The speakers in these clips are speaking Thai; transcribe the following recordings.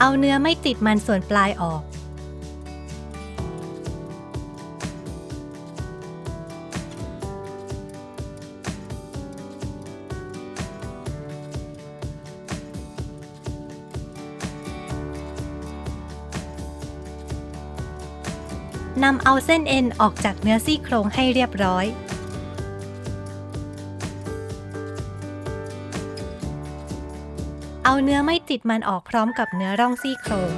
เอาเนื้อไม่ติดมันส่วนปลายออก นำเอาเส้นเอ็นออกจากเนื้อซี่โครงให้เรียบร้อย เอาเนื้อไม่ติดมันออกพร้อมกับเนื้อร่องซี่โครง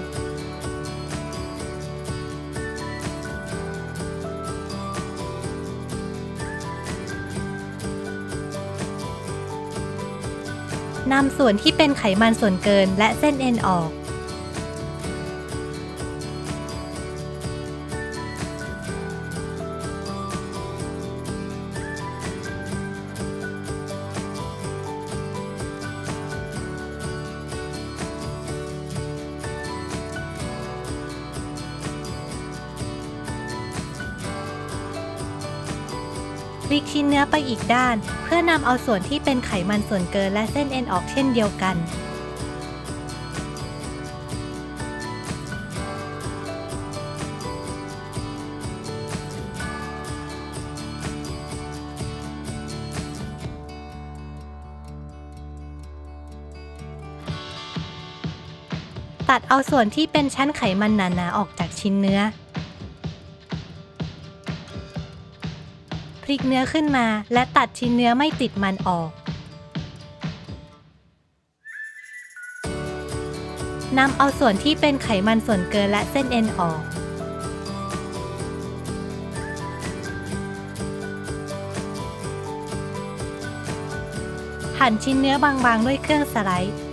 นำส่วนที่เป็นไขมันส่วนเกินและเส้นเอ็นออก พลิกชิ้นเนื้อไปอีกด้าน เพื่อนำเอาส่วนที่เป็นไขมันส่วนเกินและเส้นเอ็นออกเช่นเดียวกันตัดเอาส่วนที่เป็นชั้นไขมันหนาๆออกจากชิ้นเนื้อ พลิกเนื้อขึ้นมา และตัดชิ้นเนื้อไม่ติดมันออก นำเอาส่วนที่เป็นไขมันส่วนเกินและเส้นเอ็นออก หั่นชิ้นเนื้อบางๆด้วยเครื่องสไลด์